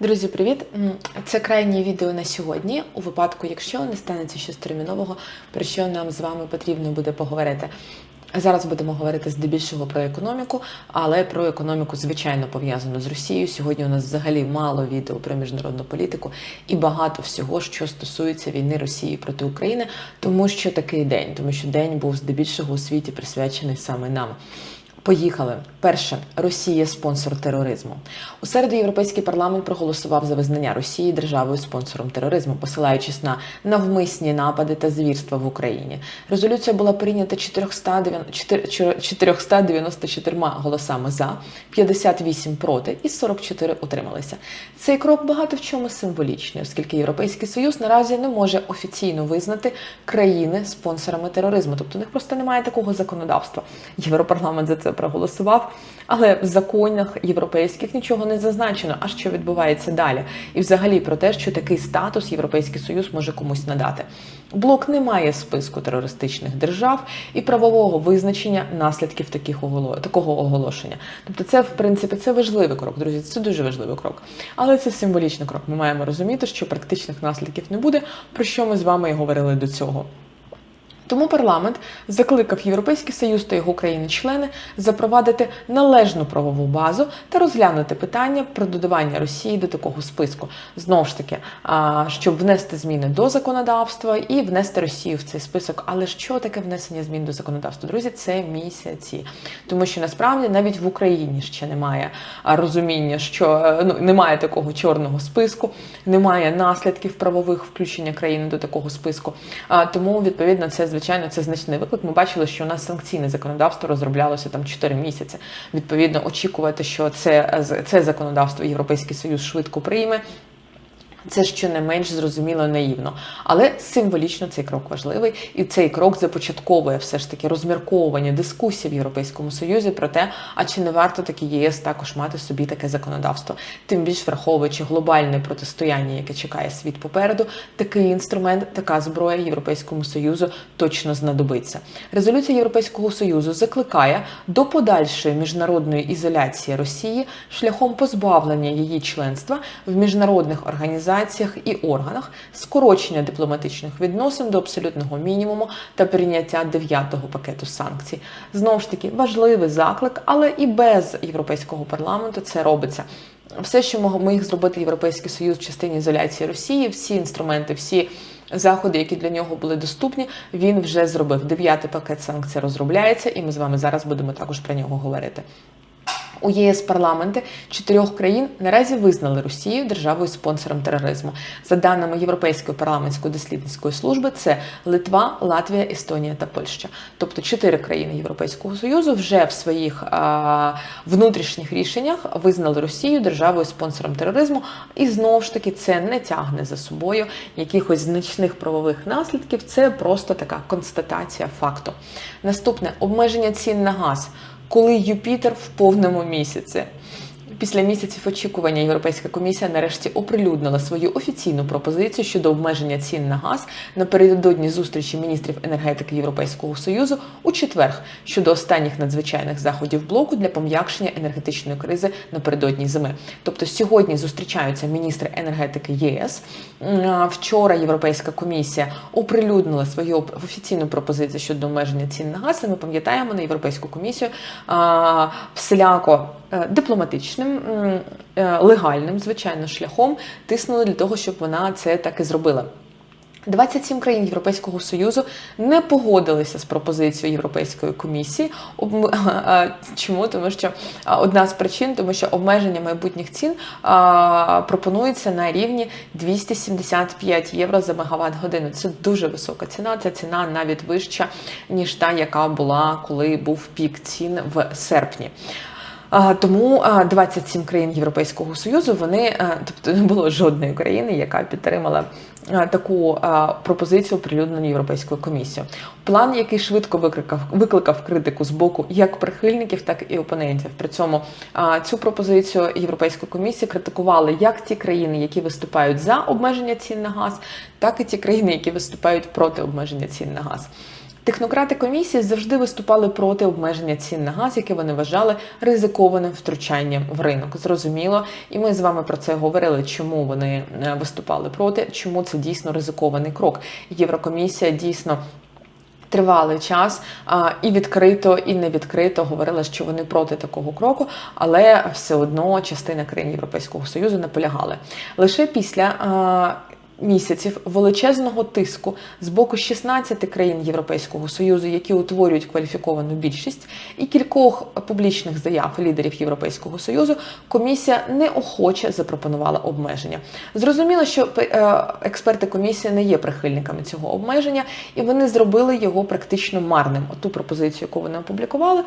Друзі, привіт! Це крайнє відео на сьогодні. У випадку, якщо не станеться щось термінового, про що нам з вами потрібно буде поговорити. Зараз будемо говорити здебільшого про економіку, але про економіку, звичайно, пов'язану з Росією. Сьогодні у нас взагалі мало відео про міжнародну політику і багато всього, що стосується війни Росії проти України, тому що такий день, тому що день був здебільшого у світі присвячений саме нам. Поїхали. Перше, Росія спонсор тероризму. У середу Європейський парламент проголосував за визнання Росії державою спонсором тероризму, посилаючись на навмисні напади та звірства в Україні. Резолюція була прийнята 494 494 голосами за, 58 проти і 44 утрималися. Цей крок багато в чому символічний, оскільки Європейський Союз наразі не може офіційно визнати країни спонсорами тероризму. Тобто у них просто немає такого законодавства. Європарламент за це проголосував, але в законах європейських нічого не зазначено, а що відбувається далі. І взагалі про те, що такий статус Європейський Союз може комусь надати. Блок не має списку терористичних держав і правового визначення наслідків таких оголо- такого оголошення. Тобто, це в принципі це важливий крок, друзі. Це дуже важливий крок. Але це символічний крок. Ми маємо розуміти, що практичних наслідків не буде, про що ми з вами і говорили до цього. Тому парламент закликав Європейський Союз та його країни-члени запровадити належну правову базу та розглянути питання про додавання Росії до такого списку. Знову ж таки, щоб внести зміни до законодавства і внести Росію в цей список. Але що таке внесення змін до законодавства? Друзі, це місяці, тому що насправді навіть в Україні ще немає розуміння, що е, ну немає такого чорного списку, немає наслідків правових включення країни до такого списку. Тому відповідно це звичайно це значний виклик. Ми бачили, що у нас санкційне законодавство розроблялося там 4 місяці. Відповідно, очікувати, що це, це законодавство Європейський Союз швидко прийме. Це ще не менш зрозуміло наївно, але символічно цей крок важливий, і цей крок започатковує все ж таки розмірковування дискусій в Європейському Союзі про те, а чи не варто таки ЄС також мати собі таке законодавство, тим більш враховуючи глобальне протистояння, яке чекає світ попереду, такий інструмент, така зброя Європейському Союзу точно знадобиться. Резолюція Європейського Союзу закликає до подальшої міжнародної ізоляції Росії шляхом позбавлення її членства в міжнародних організаціях і органах, скорочення дипломатичних відносин до абсолютного мінімуму та прийняття дев'ятого пакету санкцій. Знову ж таки, важливий заклик, але і без європейського парламенту це робиться. Все, що міг зробити Європейський Союз в частині ізоляції Росії, всі інструменти, всі заходи, які для нього були доступні, він вже зробив. Дев'ятий пакет санкцій розробляється, і ми з вами зараз будемо також про нього говорити. У ЄС парламенти чотирьох країн наразі визнали Росію державою спонсором тероризму. За даними Європейської парламентської дослідницької служби, це Литва, Латвія, Естонія та Польща. Тобто чотири країни Європейського союзу вже в своїх а, внутрішніх рішеннях визнали Росію державою спонсором тероризму, і знову ж таки це не тягне за собою якихось значних правових наслідків. Це просто така констатація факту. Наступне обмеження цін на газ коли Юпітер в повному місяці. Після місяців очікування Європейська комісія нарешті оприлюднила свою офіційну пропозицію щодо обмеження цін на газ напередодні зустрічі міністрів енергетики Європейського союзу у четверг щодо останніх надзвичайних заходів блоку для пом'якшення енергетичної кризи напередодні зими. Тобто сьогодні зустрічаються міністри енергетики ЄС. Вчора Європейська комісія оприлюднила свою офіційну пропозицію щодо обмеження цін на газ. І Ми пам'ятаємо на європейську комісію всіляко дипломатичним, легальним, звичайно, шляхом тиснули для того, щоб вона це так і зробила. 27 країн Європейського союзу не погодилися з пропозицією Європейської комісії. Чому? Тому що одна з причин, тому що обмеження майбутніх цін пропонується на рівні 275 євро за мегаватт годину. Це дуже висока ціна. Це ціна навіть вища ніж та, яка була, коли був пік цін в серпні. Тому 27 країн Європейського союзу вони, тобто не було жодної країни, яка підтримала таку пропозицію оприлюднену Європейською комісією. План, який швидко викликав викликав критику з боку як прихильників, так і опонентів. При цьому цю пропозицію Європейської комісії критикували як ті країни, які виступають за обмеження цін на газ, так і ті країни, які виступають проти обмеження цін на газ. Технократи комісії завжди виступали проти обмеження цін на газ, яке вони вважали ризикованим втручанням в ринок. Зрозуміло, і ми з вами про це говорили. Чому вони е, виступали проти? Чому це дійсно ризикований крок? Єврокомісія дійсно. Тривалий час а, і відкрито, і не відкрито говорила, що вони проти такого кроку, але все одно частина країн Європейського союзу наполягали. Лише після а, місяців величезного тиску з боку 16 країн Європейського союзу, які утворюють кваліфіковану більшість, і кількох публічних заяв лідерів Європейського союзу, комісія неохоче запропонувала обмеження. Зрозуміло, що е, експерти комісії не є прихильниками цього обмеження, і вони зробили його практично марним. Оту пропозицію, яку вони опублікували,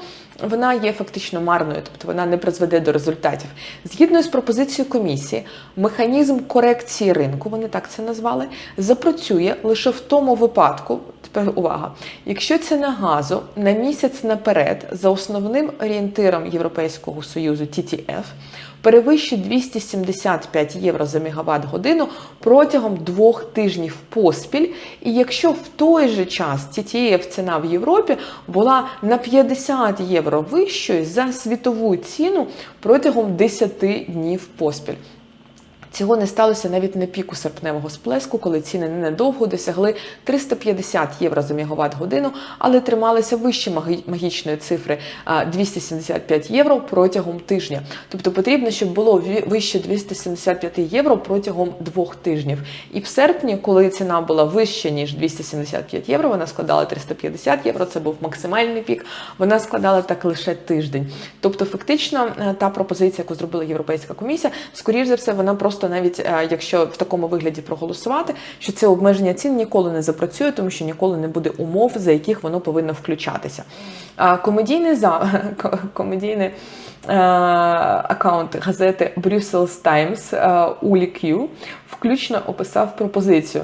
вона є фактично марною, тобто вона не призведе до результатів. Згідно з пропозицією комісії, механізм корекції ринку, вони так це назвали, запрацює лише в тому випадку. Тепер увага, якщо ціна газу на місяць наперед за основним орієнтиром Європейського союзу TTF перевищить 275 євро за мегаватт годину протягом двох тижнів поспіль. І якщо в той же час TTF ціна в Європі була на 50 євро вищою за світову ціну протягом 10 днів поспіль. Цього не сталося навіть на піку серпневого сплеску, коли ціни ненадовго досягли 350 євро за мегаватт годину, але трималися вище магічної цифри 275 євро протягом тижня. Тобто потрібно, щоб було вище 275 євро протягом двох тижнів. І в серпні, коли ціна була вища ніж 275 євро, вона складала 350 євро. Це був максимальний пік. Вона складала так лише тиждень. Тобто, фактично, е, та пропозиція, яку зробила Європейська комісія, скоріш за все, вона просто просто навіть е, якщо в такому вигляді проголосувати, що це обмеження цін ніколи не запрацює, тому що ніколи не буде умов, за яких воно повинно включатися. Комедійний за комедійний е, аккаунт газети Brussels Times е, Улі К'ю включно описав пропозицію.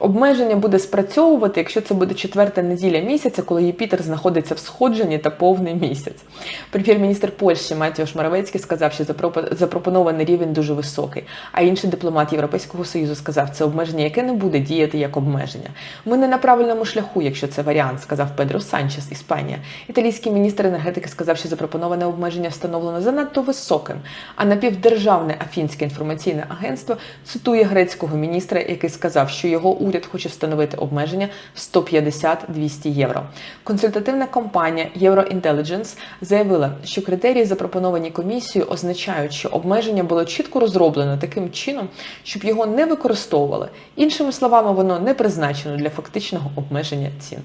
Обмеження буде спрацьовувати, якщо це буде четверта неділя місяця, коли Юпітер знаходиться в сходженні та повний місяць. Прем'єр-міністр Польщі Матіош Моравецький сказав, що запропонований рівень дуже високий. А інший дипломат Європейського союзу сказав, це обмеження, яке не буде діяти як обмеження. Ми не на правильному шляху, якщо це варіант, сказав Педро Санчес, Іспанія. Італійський міністр енергетики сказав, що запропоноване обмеження встановлено занадто високим. А напівдержавне Афінське інформаційне агентство цитує грецького міністра, який сказав, що його уряд хоче встановити обмеження 150-200 євро. Консультативна компанія Eurointelligence заявила, що критерії, запропоновані комісією, означають, що обмеження було чітко розроблено таким чином, щоб його не використовували. Іншими словами, воно не призначено для фактичного обмеження цін.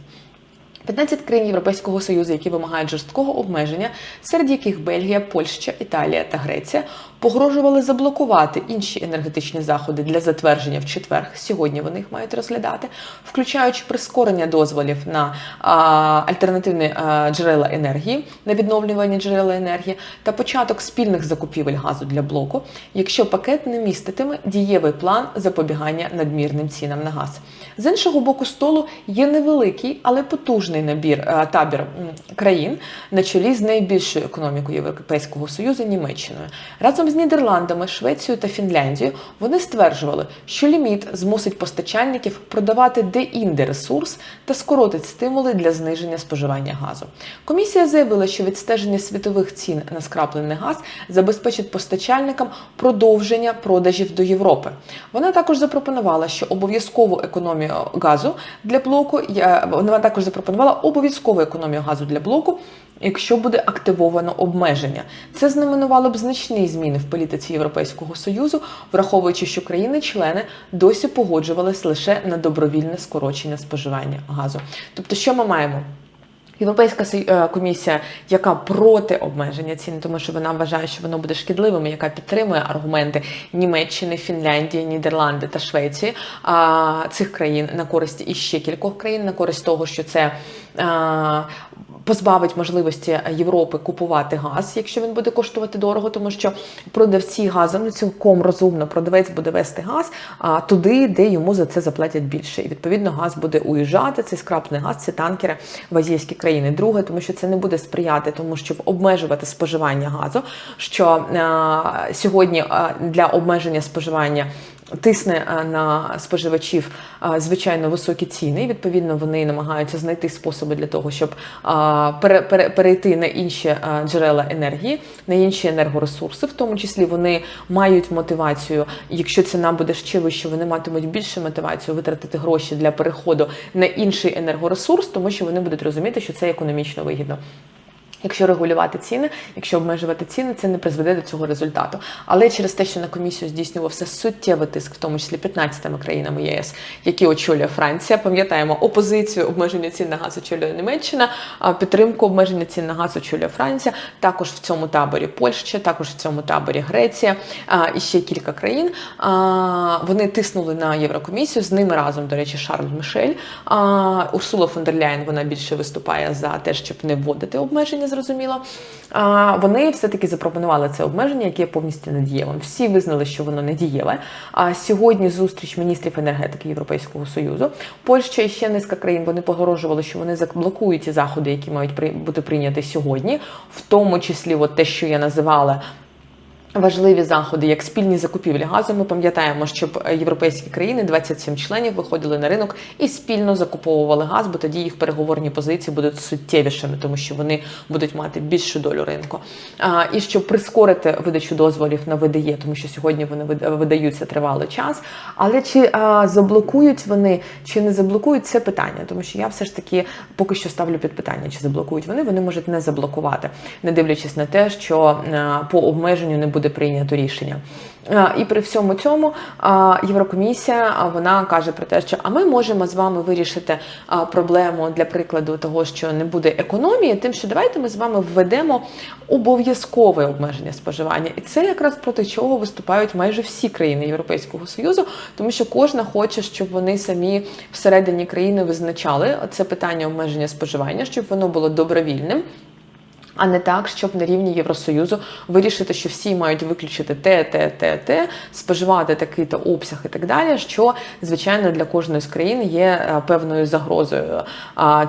15 країн Європейського союзу, які вимагають жорсткого обмеження, серед яких Бельгія, Польща, Італія та Греція погрожували заблокувати інші енергетичні заходи для затвердження в четвер. Сьогодні вони їх мають розглядати, включаючи прискорення дозволів на а, альтернативні а, джерела енергії, на відновлювані джерела енергії та початок спільних закупівель газу для блоку, якщо пакет не міститиме дієвий план запобігання надмірним цінам на газ. З іншого боку столу є невеликий, але потужний набір табір країн на чолі з найбільшою економікою Європейського союзу Німеччиною. Разом з з Нідерландами, Швецією та Фінляндією вони стверджували, що ліміт змусить постачальників продавати де-інде ресурс та скоротить стимули для зниження споживання газу. Комісія заявила, що відстеження світових цін на скраплений газ забезпечить постачальникам продовження продажів до Європи. Вона також запропонувала, що обов'язкову економію газу для блоку вона також запропонувала обов'язкову економію газу для блоку якщо буде активовано обмеження. Це знаменувало б значні зміни в політиці Європейського союзу, враховуючи, що країни-члени досі погоджувалися лише на добровільне скорочення споживання газу. Тобто, що ми маємо? Європейська е, комісія, яка проти обмеження цін, тому що вона вважає, що воно буде шкідливим, яка підтримує аргументи Німеччини, Фінляндії, Нідерланди та Швеції цих країн на користь і ще кількох країн на користь того, що це позбавить можливості Європи купувати газ, якщо він буде коштувати дорого, тому що продавці газу ну, цілком розумно продавець буде вести газ а туди, де йому за це заплатять більше. І відповідно газ буде уїжджати. Цей скрапний газ, ці танкери в азійські країни. Друге, тому що це не буде сприяти, тому щоб обмежувати споживання газу. Що а, сьогодні а, для обмеження споживання тисне на споживачів звичайно високі ціни. І, Відповідно, вони намагаються знайти способи для того, щоб пере- перейти на інші джерела енергії, на інші енергоресурси. В тому числі вони мають мотивацію, якщо ціна буде ще вища, вони матимуть більше мотивацію витратити гроші для переходу на інший енергоресурс, тому що вони будуть розуміти, що це економічно вигідно. Якщо регулювати ціни, якщо обмежувати ціни, це не призведе до цього результату. Але через те, що на комісію здійснювався суттєвий тиск, в тому числі 15 країнами ЄС, які очолює Франція, пам'ятаємо опозицію обмеження цін на газ очолює Німеччина, підтримку обмеження цін на газ очолює Франція. Також в цьому таборі Польща, також в цьому таборі Греція і ще кілька країн. Вони тиснули на Єврокомісію. З ними разом, до речі, Шарль Мішель. Урсула фон дер Ляєн вона більше виступає за те, щоб не вводити обмеження, зрозуміло. А, Вони все-таки запропонували це обмеження, яке є повністю недієвим. Всі визнали, що воно недієве. А сьогодні зустріч міністрів енергетики Європейського Союзу. Польща і ще низка країн вони погрожували, що вони заблокують ті заходи, які мають бути прийняті сьогодні, в тому числі от те, що я називала. Важливі заходи, як спільні закупівлі газу. Ми пам'ятаємо, щоб європейські країни, 27 членів, виходили на ринок і спільно закуповували газ, бо тоді їх переговорні позиції будуть суттєвішими, тому що вони будуть мати більшу долю ринку. А, і щоб прискорити видачу дозволів на ВДЄ, тому що сьогодні вони видаються тривалий час. Але чи а, заблокують вони, чи не заблокують це питання, тому що я все ж таки поки що ставлю під питання, чи заблокують вони, вони можуть не заблокувати, не дивлячись на те, що а, по обмеженню не буде прийнято рішення. І при всьому цьому Єврокомісія вона каже про те, що а ми можемо з вами вирішити проблему для прикладу того, що не буде економії, тим, що давайте ми з вами введемо обов'язкове обмеження споживання, і це якраз проти чого виступають майже всі країни Європейського союзу, тому що кожна хоче, щоб вони самі всередині країни визначали це питання обмеження споживання, щоб воно було добровільним. А не так, щоб на рівні Євросоюзу вирішити, що всі мають виключити те, те, те, те, споживати такий-то обсяг і так далі, що звичайно для кожної з країн є е, певною загрозою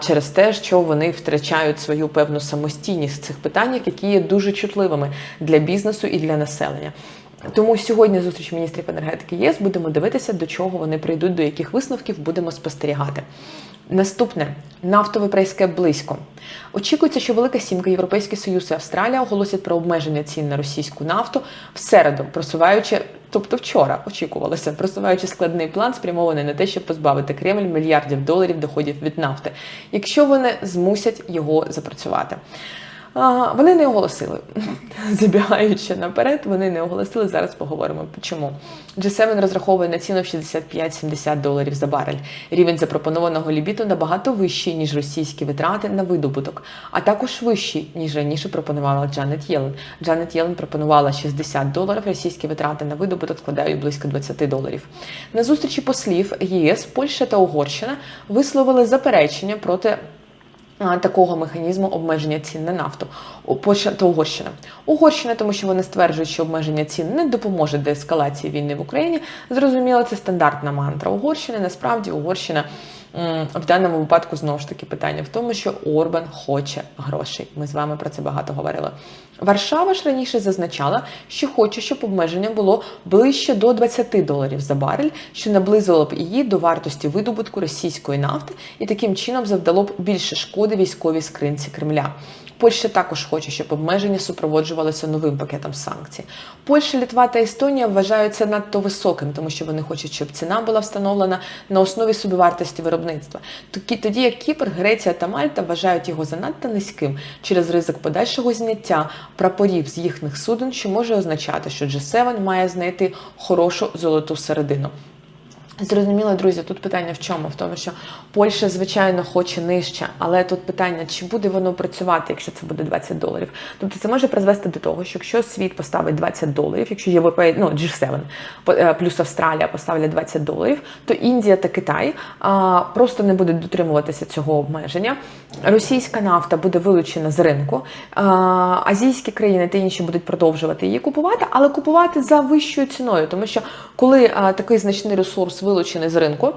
через те, що вони втрачають свою певну самостійність в цих питаннях, які є дуже чутливими для бізнесу і для населення. Тому сьогодні зустріч міністрів енергетики ЄС будемо дивитися, до чого вони прийдуть, до яких висновків будемо спостерігати. Наступне нафтове прайскеп близько. Очікується, що Велика Сімка, Європейський Союз і Австралія оголосять про обмеження цін на російську нафту в середу, просуваючи, тобто вчора очікувалося, просуваючи складний план, спрямований на те, щоб позбавити Кремль мільярдів доларів доходів від нафти, якщо вони змусять його запрацювати. Вони не оголосили. Забігаючи наперед, вони не оголосили. Зараз поговоримо чому. G7 розраховує на ціну в 65-70 доларів за барель. Рівень запропонованого ліміту набагато вищий, ніж російські витрати на видобуток, а також вищий, ніж раніше пропонувала Джанет Єлен. Джанет Єлен пропонувала 60 доларів, російські витрати на видобуток складають близько 20 доларів. На зустрічі послів ЄС, Польща та Угорщина висловили заперечення проти такого механізму обмеження цін на нафту та Угорщина. Угорщина, тому що вони стверджують, що обмеження цін не допоможе деескалації війни в Україні. Зрозуміло, це стандартна мантра Угорщини. Насправді Угорщина в даному випадку знову ж таки питання в тому, що Орбан хоче грошей. Ми з вами про це багато говорили. Варшава ж раніше зазначала, що хоче, щоб обмеження було ближче до 20 доларів за барель, що наблизило б її до вартості видобутку російської нафти і таким чином завдало б більше шкоди військовій скринці Кремля. Польща також хоче, щоб обмеження супроводжувалися новим пакетом санкцій. Польща, Литва та Естонія вважаються надто високим, тому що вони хочуть, щоб ціна була встановлена на основі собівартості виробництва. Тоді, тоді як Кіпр, Греція та Мальта вважають його занадто низьким через ризик подальшого зняття прапорів з їхніх суден, що може означати, що G7 має знайти хорошу золоту середину. Зрозуміло, друзі, тут питання в чому? В тому, що Польща, звичайно, хоче нижче, але тут питання, чи буде воно працювати, якщо це буде 20 доларів. Тобто це може призвести до того, що якщо світ поставить 20 доларів, якщо ЄВП, ну G7 по- е, плюс Австралія поставлять 20 доларів, то Індія та Китай а, просто не будуть дотримуватися цього обмеження. Російська нафта буде вилучена з ринку. Азійські країни та інші будуть продовжувати її купувати, але купувати за вищою ціною, тому що коли такий значний ресурс вилучений з ринку.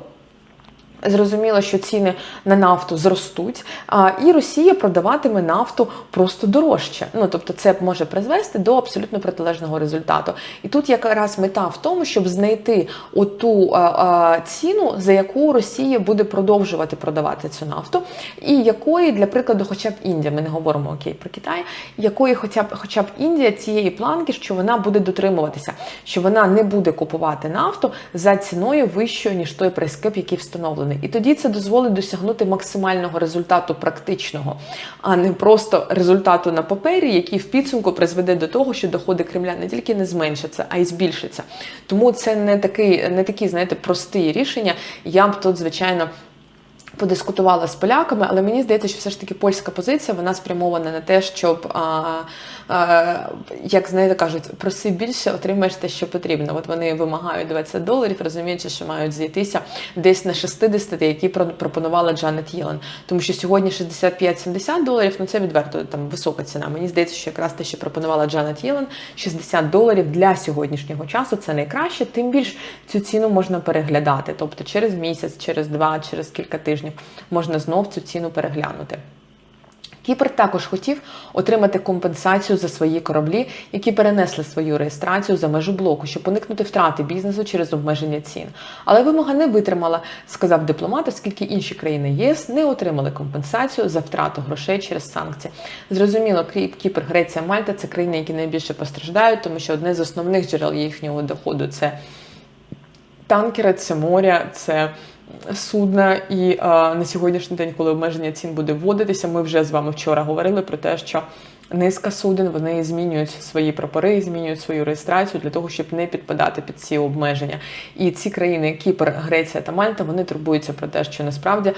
Зрозуміло, що ціни на нафту зростуть, а, і Росія продаватиме нафту просто дорожче. Ну тобто, це може призвести до абсолютно протилежного результату. І тут якраз мета в тому, щоб знайти оту ціну, за яку Росія буде продовжувати продавати цю нафту, і якої, для прикладу, хоча б Індія, ми не говоримо окей про Китай, якої, хоча б хоча б Індія цієї планки, що вона буде дотримуватися, що вона не буде купувати нафту за ціною вищою ніж той прескип, який встановлений. І тоді це дозволить досягнути максимального результату практичного, а не просто результату на папері, який в підсумку призведе до того, що доходи Кремля не тільки не зменшаться, а й збільшаться. Тому це не такий, не такі, знаєте, прості рішення. Я б тут, звичайно. Подискутувала з поляками, але мені здається, що все ж таки польська позиція вона спрямована на те, щоб, а, як знаєте, кажуть, проси більше, отримаєш те, що потрібно. От вони вимагають 20 доларів, розуміючи, що мають зійтися десь на 60, які пропонувала Джанет Єлен. Тому що сьогодні 65-70 доларів, ну це відверто там висока ціна. Мені здається, що якраз те, що пропонувала Джанет Єлен, 60 доларів для сьогоднішнього часу це найкраще. Тим більш цю ціну можна переглядати, тобто через місяць, через два, через кілька тижнів можна знов цю ціну переглянути. Кіпр також хотів отримати компенсацію за свої кораблі, які перенесли свою реєстрацію за межу блоку, щоб уникнути втрати бізнесу через обмеження цін. Але вимога не витримала, сказав дипломат, оскільки інші країни ЄС не отримали компенсацію за втрату грошей через санкції. Зрозуміло, Кіпр, Греція, Мальта це країни, які найбільше постраждають, тому що одне з основних джерел їхнього доходу це танкери, це моря, це судна. І а, на сьогоднішній день, коли обмеження цін буде вводитися, ми вже з вами вчора говорили про те, що низка суден вони змінюють свої прапори, змінюють свою реєстрацію для того, щоб не підпадати під ці обмеження. І ці країни, Кіпр, Греція та Мальта, вони турбуються про те, що насправді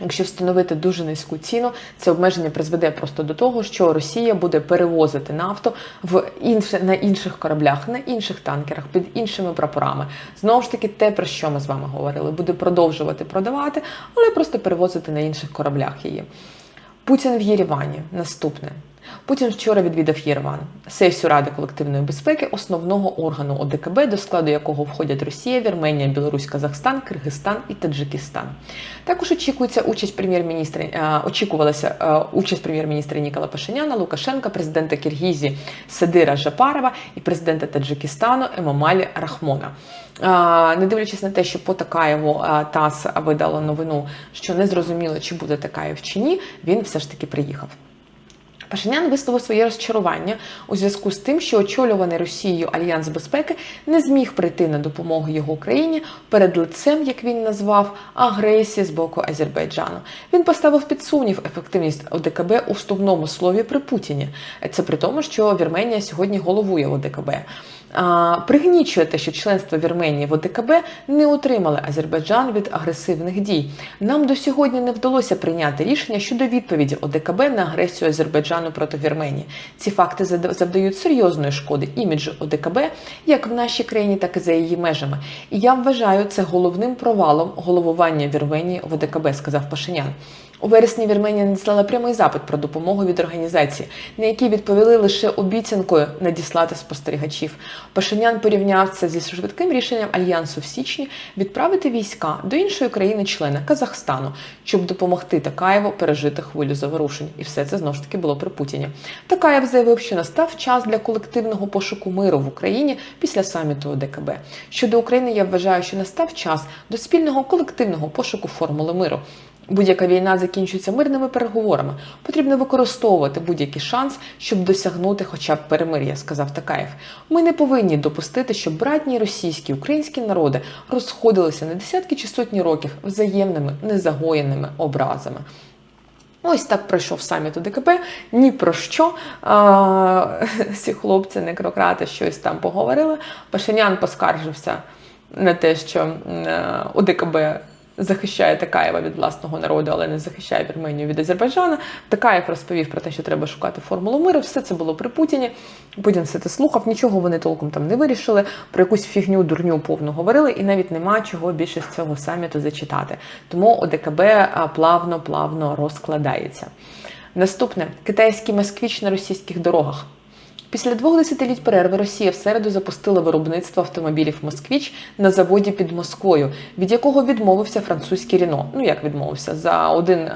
Якщо встановити дуже низьку ціну, це обмеження призведе просто до того, що Росія буде перевозити нафту в інше на інших кораблях, на інших танкерах, під іншими прапорами. Знову ж таки, те, про що ми з вами говорили, буде продовжувати продавати, але просто перевозити на інших кораблях її. Путін в Єревані. Наступне. Путін вчора відвідав Єреван, сесію Ради колективної безпеки, основного органу ОДКБ, до складу якого входять Росія, Вірменія, Білорусь, Казахстан, Киргизстан і Таджикистан. Також очікується участь прем'єр-міністра. Е, очікувалася е, участь прем'єр-міністра Нікола Пашиняна, Лукашенка, президента Киргізії Садира Жапарова і президента Таджикистану Емомалі Рахмона. Е, не дивлячись на те, що по Такаєву ТАСС видало новину, що не зрозуміло, чи буде Такаєв чи ні, він все ж таки приїхав. Пашинян висловив своє розчарування у зв'язку з тим, що очолюваний Росією альянс безпеки не зміг прийти на допомогу його країні перед лицем, як він назвав, агресії з боку Азербайджану. Він поставив під сумнів ефективність ОДКБ у вступному слові при Путіні. Це при тому, що Вірменія сьогодні головує ОДКБ пригнічує те, що членство Вірменії в ОДКБ не отримали Азербайджан від агресивних дій. Нам до сьогодні не вдалося прийняти рішення щодо відповіді ОДКБ на агресію Азербайджану проти Вірменії. Ці факти завдають серйозної шкоди іміджу ОДКБ як в нашій країні, так і за її межами. І я вважаю це головним провалом головування Вірменії в ОДКБ, сказав Пашинян. У вересні Вірменія надіслала прямий запит про допомогу від організації, на який відповіли лише обіцянкою надіслати спостерігачів. Пашинян порівняв це зі швидким рішенням альянсу в січні відправити війська до іншої країни-члена Казахстану, щоб допомогти Такаєву пережити хвилю заворушень. І все це знову ж таки було при Путіні. Такаєв заявив, що настав час для колективного пошуку миру в Україні після саміту ОДКБ. Щодо України, я вважаю, що настав час до спільного колективного пошуку формули миру. Будь-яка війна закінчується мирними переговорами. Потрібно використовувати будь-який шанс, щоб досягнути хоча б перемир'я, сказав Такаєв. Ми не повинні допустити, щоб братні російські українські народи розходилися на десятки чи сотні років взаємними незагоєними образами. Ось так пройшов саміт у ДКП. Ні про що. А, ці хлопці, некрократи, щось там поговорили. Пашинян поскаржився на те, що ОДКБ захищає Такаєва від власного народу, але не захищає Вірменію від Азербайджана. Такаєв розповів про те, що треба шукати формулу миру. Все це було при Путіні. Путін все це слухав, нічого вони толком там не вирішили. Про якусь фігню, дурню повну говорили, і навіть нема чого більше з цього саміту зачитати. Тому ОДКБ плавно-плавно розкладається. Наступне китайський москвіч на російських дорогах. Після двох десятиліть перерви Росія в середу запустила виробництво автомобілів Москвіч на заводі під Москвою, від якого відмовився французький Рено. Ну як відмовився за один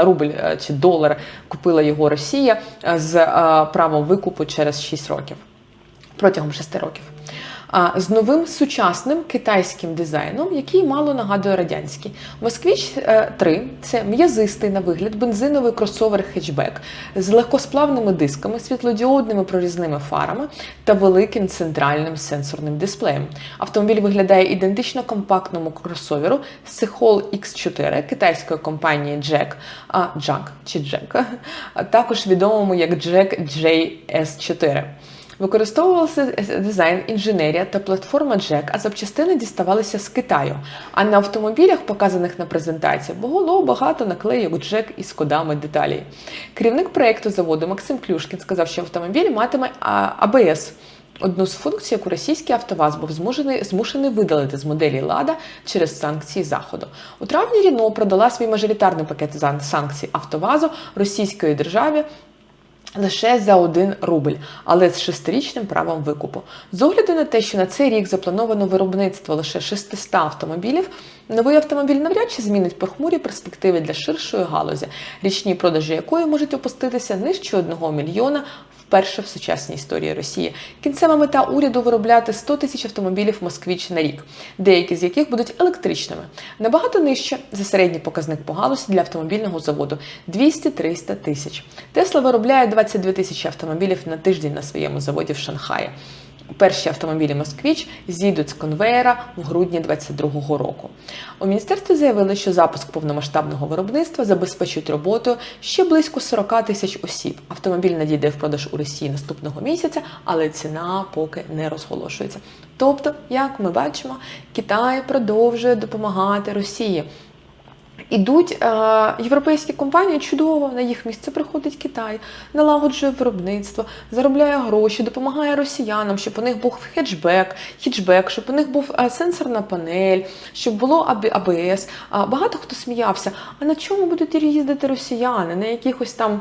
рубль чи долар купила його Росія з правом викупу через 6 років протягом 6 років. З новим сучасним китайським дизайном, який мало нагадує радянський. Москвіч 3 це м'язистий на вигляд бензиновий кросовер хетчбек з легкосплавними дисками, світлодіодними прорізними фарами та великим центральним сенсорним дисплеєм. Автомобіль виглядає ідентично компактному кросоверу Sehol X4 китайської компанії Jack, а Jack чи Jack, також відомому як Jack JS4. Використовувалися дизайн, інженерія та платформа Jack, а запчастини діставалися з Китаю. А на автомобілях, показаних на презентації, було багато наклейок Jack із кодами деталей. Керівник проєкту заводу Максим Клюшкін сказав, що автомобіль матиме АБС. Одну з функцій, яку російський автоваз був змушений змушений видалити з моделі Лада через санкції Заходу. У травні Ріно продала свій мажоритарний пакет санкцій Автовазу російської державі Лише за один рубль, але з шестирічним правом викупу. З огляду на те, що на цей рік заплановано виробництво лише 600 автомобілів, новий автомобіль навряд чи змінить похмурі перспективи для ширшої галузі, річні продажі якої можуть опуститися нижче 1 мільйона вперше в сучасній історії Росії. Кінцева мета уряду виробляти 100 тисяч автомобілів Москвіч на рік, деякі з яких будуть електричними. Набагато нижче за середній показник по галузі для автомобільного заводу 200-300 тисяч. Тесла виробляє 22 тисячі автомобілів на тиждень на своєму заводі в Шанхаї. Перші автомобілі Москвіч зійдуть з конвеєра в грудні 2022 року. У міністерстві заявили, що запуск повномасштабного виробництва забезпечить роботою ще близько 40 тисяч осіб. Автомобіль надійде в продаж у Росії наступного місяця, але ціна поки не розголошується. Тобто, як ми бачимо, Китай продовжує допомагати Росії. Ідуть е, європейські компанії чудово на їх місце приходить Китай, налагоджує виробництво, заробляє гроші, допомагає росіянам, щоб у них був хеджбек, хеджбек, щоб у них був е, сенсорна панель, щоб було АБС. Багато хто сміявся. А на чому будуть їздити росіяни? На якихось там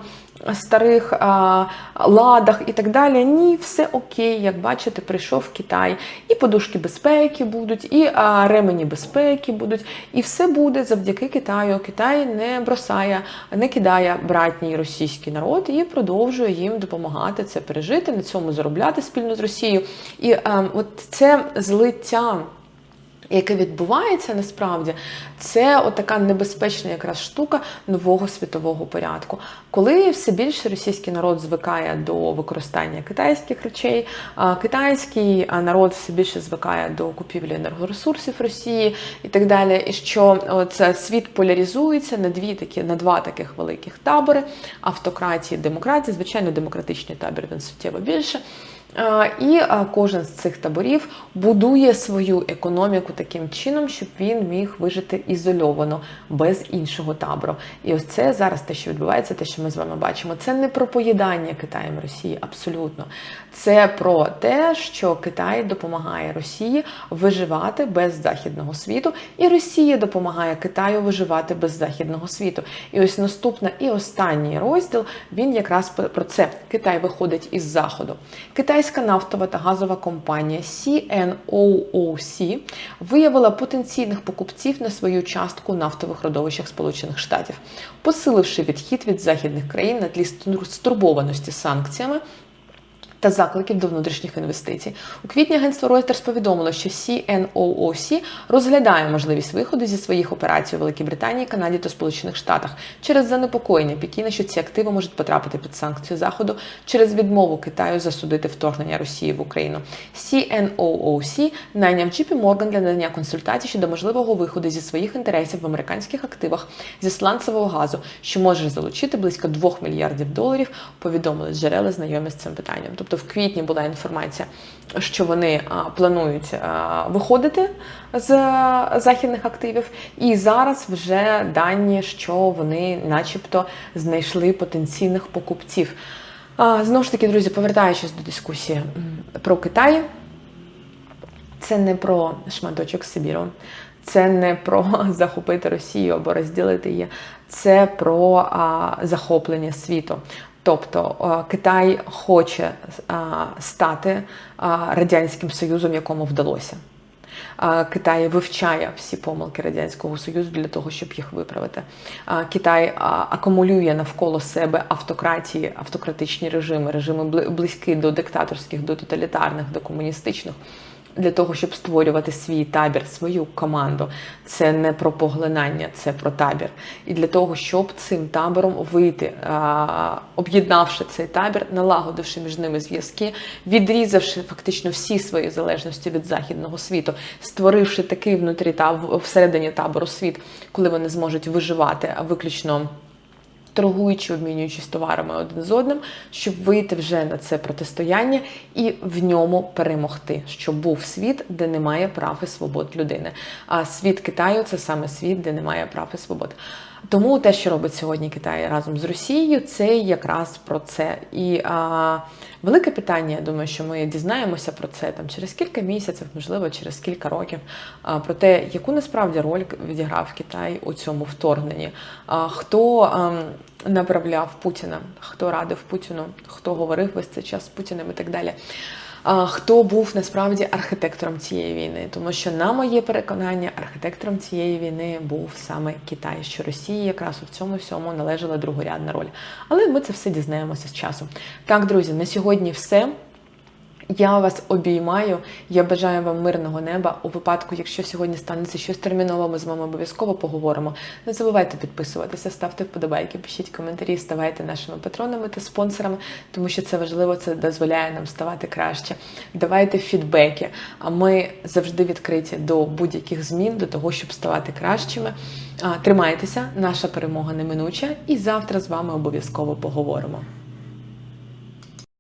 старих а, ладах і так далі. Ні, все окей, як бачите, прийшов Китай. І подушки безпеки будуть, і а, ремені безпеки будуть, і все буде завдяки Китаю. Китай не бросає, не кидає братній російський народ і продовжує їм допомагати це пережити, на цьому заробляти спільно з Росією. І а, от це злиття яке відбувається насправді, це отака небезпечна якраз штука нового світового порядку. Коли все більше російський народ звикає до використання китайських речей, китайський народ все більше звикає до купівлі енергоресурсів Росії і так далі, і що це світ поляризується на дві такі на два таких великих табори автократії, демократії, звичайно, демократичний табір він суттєво більше. І кожен з цих таборів будує свою економіку таким чином, щоб він міг вижити ізольовано без іншого табору. І ось це зараз те, що відбувається, те, що ми з вами бачимо, це не про поїдання Китаєм Росії, абсолютно. Це про те, що Китай допомагає Росії виживати без західного світу, і Росія допомагає Китаю виживати без західного світу. І ось наступна і останній розділ він якраз про це. Китай виходить із заходу. Китайська нафтова та газова компанія CNOOC виявила потенційних покупців на свою частку нафтових родовищах Сполучених Штатів, посиливши відхід від західних країн на тлі стурбованості санкціями та закликів до внутрішніх інвестицій. У квітні агентство Reuters повідомило, що CNOOC розглядає можливість виходу зі своїх операцій у Великій Британії, Канаді та Сполучених Штатах через занепокоєння Пекіна, що ці активи можуть потрапити під санкцію Заходу через відмову Китаю засудити вторгнення Росії в Україну. CNOOC найняв JP Morgan для надання консультацій щодо можливого виходу зі своїх інтересів в американських активах зі сланцевого газу, що може залучити близько 2 мільярдів доларів. Повідомили джерела знайомі з цим питанням. Тобто в квітні була інформація, що вони планують виходити з західних активів, і зараз вже дані, що вони, начебто, знайшли потенційних покупців. Знову ж таки, друзі, повертаючись до дискусії про Китай, це не про шматочок Сибіру, це не про захопити Росію або розділити її, це про захоплення світу. Тобто е, Китай хоче е, стати е, радянським союзом, якому вдалося. Китай вивчає всі помилки радянського союзу для того, щоб їх виправити. Китай акумулює навколо себе автократії, автократичні режими, режими близькі до диктаторських, до тоталітарних, до комуністичних. Для того, щоб створювати свій табір, свою команду, це не про поглинання, це про табір. І для того, щоб цим табором вийти, об'єднавши цей табір, налагодивши між ними зв'язки, відрізавши фактично всі свої залежності від західного світу, створивши такий внутрі та всередині табору світ, коли вони зможуть виживати виключно торгуючи, обмінюючись товарами один з одним, щоб вийти вже на це протистояння і в ньому перемогти, щоб був світ, де немає прав і свобод людини. А світ Китаю це саме світ, де немає прав і свобод. Тому те, що робить сьогодні Китай разом з Росією, це якраз про це. І а, велике питання, я думаю, що ми дізнаємося про це там через кілька місяців, можливо, через кілька років, а, про те, яку насправді роль відіграв Китай у цьому вторгненні. А, хто а, направляв Путіна, хто радив Путіну, хто говорив весь цей час з Путіним і так далі. Хто був насправді архітектором цієї війни? Тому що, на моє переконання, архітектором цієї війни був саме Китай, що Росії якраз у цьому всьому належала другорядна роль. Але ми це все дізнаємося з часом. Так, друзі, на сьогодні все. Я вас обіймаю. Я бажаю вам мирного неба. У випадку, якщо сьогодні станеться щось терміново, ми з вами обов'язково поговоримо. Не забувайте підписуватися, ставте вподобайки, пишіть коментарі, ставайте нашими патронами та спонсорами, тому що це важливо, це дозволяє нам ставати краще. Давайте фідбеки. А ми завжди відкриті до будь-яких змін, до того, щоб ставати кращими. Тримайтеся, наша перемога неминуча, і завтра з вами обов'язково поговоримо.